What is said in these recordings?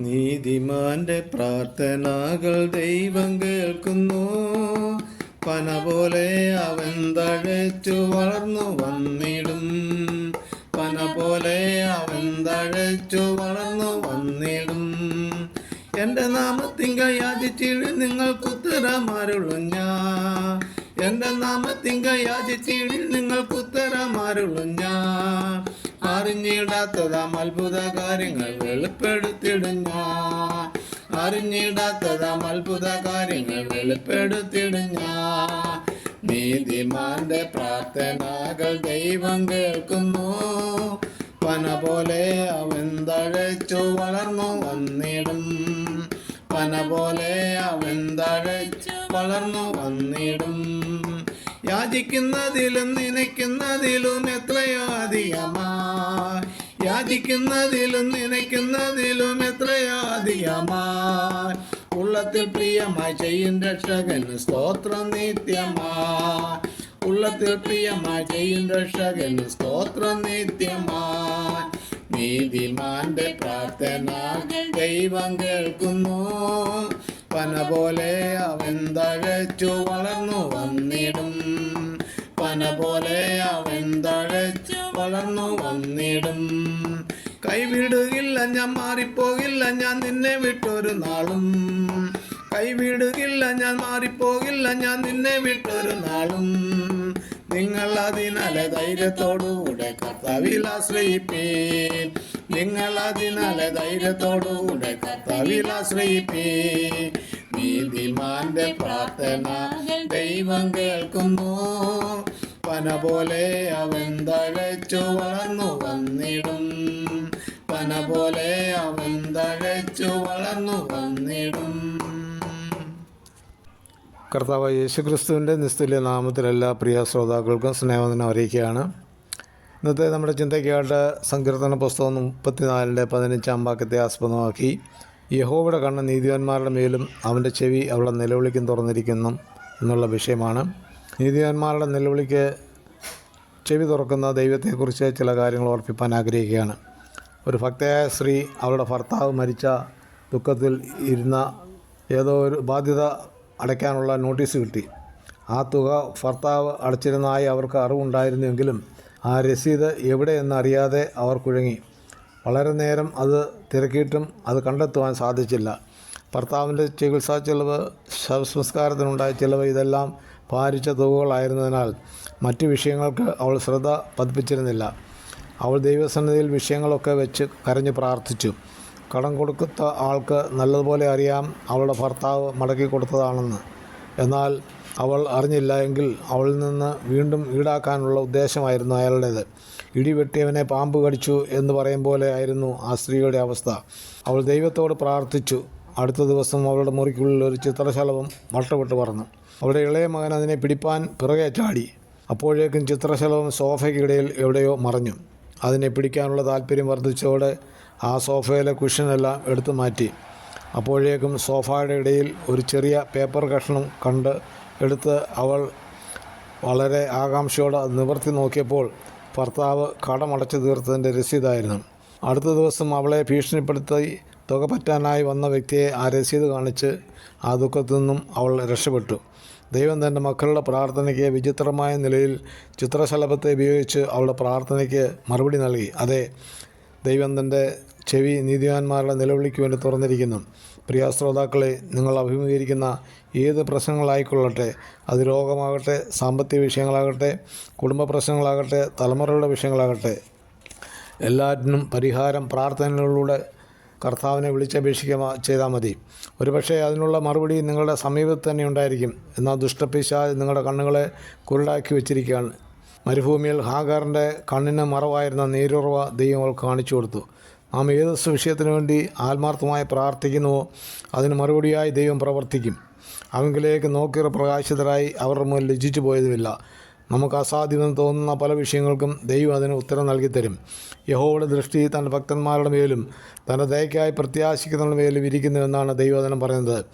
നീതിമാന്റെ പ്രാർത്ഥനകൾ ദൈവം കേൾക്കുന്നു. പന പോലെ അവൻ തഴച്ചു വളർന്നു വന്നിടും. പന പോലെ അവൻ തഴച്ചു വളർന്നു വന്നിടും. എന്റെ നാമത്തിങ്ക നിങ്ങൾ ഉത്തരമാരുള്ളു ഞാൻ എന്റെ നാമത്തിങ്ക നിങ്ങൾ ഉത്തരമാരുള്ളു ഞാൻ അറിഞ്ഞിടാത്തതാം അത്ഭുത കാര്യങ്ങൾ വെളിപ്പെടുത്തിടുങ്ങ അറിഞ്ഞിടാത്തതാം അത്ഭുത കാര്യങ്ങൾ വെളിപ്പെടുത്തിടുങ്ങ നീതിമാന്റെ പ്രാർത്ഥനകൾ ദൈവം കേൾക്കുന്നു. പന പോലെ അവൻ തഴച്ചു വളർന്നു വന്നിടും. പന പോലെ അവൻ തഴച്ചു വളർന്നു വന്നിടും. യാചിക്കുന്നതിലും നനയ്ക്കുന്നതിലും എത്രയോ അധികമായി യാചിക്കുന്നതിലും നനയ്ക്കുന്നതിലും എത്രയോ അധികമായി ഉള്ളത്തിൽ പ്രിയമായി ചെയ്യും രക്ഷകന് സ്തോത്രം നിത്യമായി ഉള്ളത്തിൽ പ്രിയമായി ചെയ്യും രക്ഷകന് സ്തോത്രം നിത്യമായി നീതിമാന്റെ പ്രാർത്ഥന ദൈവം കേൾക്കുന്നു. പന പോലെ അവൻ തഴച്ചു വളർന്നു വന്നിടും. പന പോലെ അവൻ തഴച്ചു വളർന്നു വന്നിടും. കൈവിടുകില്ല ഞാൻ മാറിപ്പോകില്ല ഞാൻ നിന്നെ വിട്ടൊരു നാളും. കൈവിടുകില്ല ഞാൻ മാറിപ്പോകില്ല ഞാൻ നിന്നെ വിട്ടൊരു നാളും. നിങ്ങൾ അതിനാലെ ധൈര്യത്തോടുകൂടെ കർത്താവിൽ ആശ്രയിപ്പീൻ. നിങ്ങൾ അതിനാലെ ധൈര്യത്തോടുകൂടെ കർത്താവിൽ ആശ്രയിപ്പീൻ. നീതിമാന്റെ പ്രാർത്ഥന ദൈവം കേൾക്കുന്നു. പന പോലെ അവൻ തഴച്ചു വളർന്നു വന്നിടും. പന പോലെ അവൻ തഴച്ചു വളർന്നു വന്നിടും. കർത്താവ് യേശുക്രിസ്തുവിന്റെ നിസ്തുല്യ നാമത്തിൽ എല്ലാ പ്രിയ ശ്രോതാക്കൾക്കും സ്നേഹവന്ദനം അറിയിക്കുകയാണ്. ഇന്നത്തെ നമ്മുടെ ചിന്തയ്ക്കായിട്ട് സങ്കീർത്തന പുസ്തകം മുപ്പത്തിനാലിന്റെ പതിനഞ്ചാം വാക്യത്തെ ആസ്പദമാക്കി. യഹോവയുടെ കണ്ണ് നീതിവാന്മാരുടെ മേലും അവന്റെ ചെവി അവളുടെ നിലവിളിക്കും തുറന്നിരിക്കുന്നു എന്നുള്ള വിഷയമാണ്. നീതിവാന്മാരുടെ നിലവിളിക്ക് ചെവി തുറക്കുന്ന ദൈവത്തെക്കുറിച്ച് ചില കാര്യങ്ങൾ ഓർപ്പിപ്പാൻ ആഗ്രഹിക്കുകയാണ്. ഒരു ഭക്തയായ സ്ത്രീ അവളുടെ ഭർത്താവ് മരിച്ച ദുഃഖത്തിൽ ഇരുന്ന ഏതോ ഒരു ബാധ്യത അടയ്ക്കാനുള്ള നോട്ടീസ് കിട്ടി. ആ തുക ഭർത്താവ് അടച്ചിരുന്നതായി അവർക്ക് അറിവുണ്ടായിരുന്നുവെങ്കിലും ആ രസീത് എവിടെയെന്ന് അറിയാതെ അവർ കുഴങ്ങി. വളരെ നേരം അത് തിരക്കിയിട്ടും അത് കണ്ടെത്തുവാൻ സാധിച്ചില്ല. ഭർത്താവിന്റെ ചികിത്സാ ചിലവ് ശവസംസ്കാരത്തിനുണ്ടായ ചിലവ് ഇതെല്ലാം ഭാരിച്ച തുകകളായിരുന്നതിനാൽ മറ്റു വിഷയങ്ങൾക്ക് അവൾ ശ്രദ്ധ പതിപ്പിച്ചിരുന്നില്ല. അവൾ ദൈവസന്നിധിയിൽ വിഷയങ്ങളൊക്കെ വെച്ച് കരഞ്ഞ് പ്രാർത്ഥിച്ചു. കടം കൊടുത്ത ആൾക്ക് നല്ലതുപോലെ അറിയാം അവളുടെ ഭർത്താവ് മടക്കി കൊടുത്തതാണെന്ന്. എന്നാൽ അവൾ അറിഞ്ഞില്ല എങ്കിൽ അവളിൽ നിന്ന് വീണ്ടും ഈടാക്കാനുള്ള ഉദ്ദേശമായിരുന്നു അയാളുടേത്. ഇടി വെട്ടിയവനെ പാമ്പ് കടിച്ചു എന്ന് പറയും പോലെ ആയിരുന്നു ആ സ്ത്രീയുടെ അവസ്ഥ. അവൾ ദൈവത്തോട് പ്രാർത്ഥിച്ചു. അടുത്ത ദിവസം അവളുടെ മുറിക്കുള്ളിൽ ഒരു ചിത്രശലഭം വട്ടവിട്ട് പറഞ്ഞു അവളുടെ ഇളയ മകൻ അതിനെ പിടിപ്പാൻ പിറകെ ചാടി. അപ്പോഴേക്കും ചിത്രശലഭം സോഫയ്ക്കിടയിൽ എവിടെയോ മറഞ്ഞു. അതിനെ പിടിക്കാനുള്ള താല്പര്യം വർദ്ധിച്ചതോടെ ആ സോഫയിലെ കുഷനെല്ലാം എടുത്തു മാറ്റി. അപ്പോഴേക്കും സോഫയുടെ ഇടയിൽ ഒരു ചെറിയ പേപ്പർ കഷ്ണം കണ്ട് എടുത്ത് അവൾ വളരെ ആകാംക്ഷയോടെ നിവർത്തി നോക്കിയപ്പോൾ ഭർത്താവ് കടമടച്ചു തീർത്തതിന്റെ രസീതായിരുന്നു. അടുത്ത ദിവസം അവളെ ഭീഷണിപ്പെടുത്തി തുക പറ്റാനായി വന്ന വ്യക്തിയെ ആ രസീത് കാണിച്ച് ആ ദുഃഖത്തു നിന്നും അവൾ രക്ഷപ്പെട്ടു. ദൈവം തന്റെ മക്കളുടെ പ്രാർത്ഥനയ്ക്ക് വിചിത്രമായ നിലയിൽ ചിത്രശലഭത്തെ ഉപയോഗിച്ച് അവളുടെ പ്രാർത്ഥനയ്ക്ക് മറുപടി നൽകി. അതെ ദൈവം തന്റെ ചെവി നീതിവാന്മാരുടെ നിലവിളിക്ക് വേണ്ടി തുറന്നിരിക്കുന്നു. പ്രിയ ശ്രോതാക്കളെ നിങ്ങൾ അഭിമുഖീകരിക്കുന്ന ഏത് പ്രശ്നങ്ങളായിക്കൊള്ളട്ടെ അത് രോഗമാകട്ടെ സാമ്പത്തിക വിഷയങ്ങളാകട്ടെ കുടുംബ പ്രശ്നങ്ങളാകട്ടെ തലമുറയുടെ വിഷയങ്ങളാകട്ടെ എല്ലാറ്റിനും പരിഹാരം പ്രാർത്ഥനകളിലൂടെ കർത്താവിനെ വിളിച്ചപേക്ഷിക്കുക ചെയ്താൽ മതി. ഒരുപക്ഷേ അതിനുള്ള മറുപടി നിങ്ങളുടെ സമീപത്ത് തന്നെ ഉണ്ടായിരിക്കും. എന്നാൽ ദുഷ്ടപിശാജ് നിങ്ങളുടെ കണ്ണുകളെ കുരുടാക്കി വെച്ചിരിക്കുകയാണ്. മരുഭൂമിയിൽ ഹാഗാറിന്റെ കണ്ണിന് മറവായിരുന്ന നീരുറവ ദൈവങ്ങൾ കാണിച്ചു കൊടുത്തു. നാം ഏത് വിഷയത്തിനു വേണ്ടി ആത്മാർത്ഥമായി പ്രാർത്ഥിക്കുന്നുവോ അതിന് മറുപടിയായി ദൈവം പ്രവർത്തിക്കും. അവങ്കിലേക്ക് നോക്കിയ പ്രകാശിതരായി അവരുടെ മുന്നിൽ ലജ്ജിച്ചു പോയതുമില്ല. നമുക്ക് അസാധ്യമെന്ന് തോന്നുന്ന പല വിഷയങ്ങൾക്കും ദൈവം അതിന് ഉത്തരം നൽകിത്തരും യഹോയുടെ ദൃഷ്ടി തന്റെ ഭക്തന്മാരുടെ മേലും തന്റെ ദയക്കായി പ്രത്യാശിക്കുന്നവരുടെ മേലും ഇരിക്കുന്നുവെന്നാണ് ദൈവവചനം പറയുന്നത്.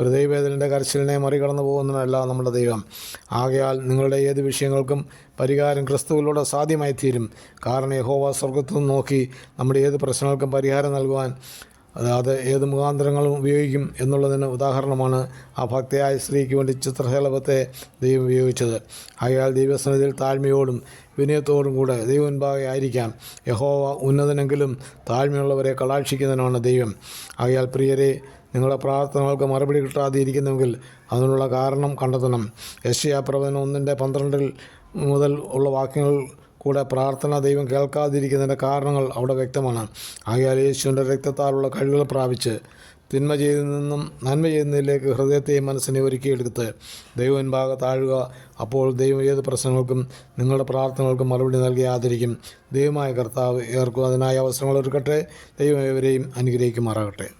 ഒരു ദൈവവേദനന്റെ കരച്ചിലിനെ മറികടന്നു പോകുന്നതല്ല നമ്മുടെ ദൈവം. ആകയാൽ നിങ്ങളുടെ ഏത് വിഷയങ്ങൾക്കും പരിഹാരം ക്രിസ്തുവിലൂടെ സാധ്യമായി തീരും കാരണം യഹോവ സ്വർഗത്തു നോക്കി നമ്മുടെ ഏത് പ്രശ്നങ്ങൾക്കും പരിഹാരം നൽകുവാൻ അതായത് ഏത് മുഖാന്തരങ്ങളും ഉപയോഗിക്കും എന്നുള്ളതിന് ഉദാഹരണമാണ് ആ ഭക്തയായ സ്ത്രീക്ക് വേണ്ടി ചിത്രശലഭത്തെ ദൈവം ഉപയോഗിച്ചത്. അയാൾ ദൈവസന്നിധിയിൽ താഴ്മയോടും വിനയത്തോടും കൂടെ ദൈവമുൻപാകെ ആയിരിക്കാം. യഹോവ ഉന്നതനെങ്കിലും താഴ്മയുള്ളവരെ കടാക്ഷിക്കുന്നതിനാണ് ദൈവം. അയാൾ പ്രിയരെ നിങ്ങളുടെ പ്രാർത്ഥനകൾക്ക് മറുപടി കിട്ടാതിരിക്കുന്നെങ്കിൽ അതിനുള്ള കാരണം കണ്ടെത്തണം. യശ്യാ പ്രവചനം ഒന്നിന്റെ പന്ത്രണ്ടിൽ മുതൽ ഉള്ള വാക്യങ്ങൾ കൂടെ പ്രാർത്ഥന ദൈവം കേൾക്കാതിരിക്കുന്നതിന്റെ കാരണങ്ങൾ അവിടെ വ്യക്തമാണ്. ആകയാൽ യേശുവിന്റെ രക്തത്താലുള്ള കഴിവുകൾ പ്രാപിച്ച് തിന്മ ചെയ്തു നിന്നും നന്മ ചെയ്യുന്നതിലേക്ക് ഹൃദയത്തെയും മനസ്സിനെ ഒരുക്കിയെടുത്ത് ദൈവം മുൻപാകെ താഴുക. അപ്പോൾ ദൈവം ഏത് പ്രശ്നങ്ങൾക്കും നിങ്ങളുടെ പ്രാർത്ഥനകൾക്കും മറുപടി നൽകി ആദരിക്കും. ദൈവമായ കർത്താവ് ഏർക്കും അതിനായ അവസരങ്ങൾ ഒരുക്കട്ടെ. ദൈവം ഏവരെയും അനുഗ്രഹിക്കുമാറാകട്ടെ.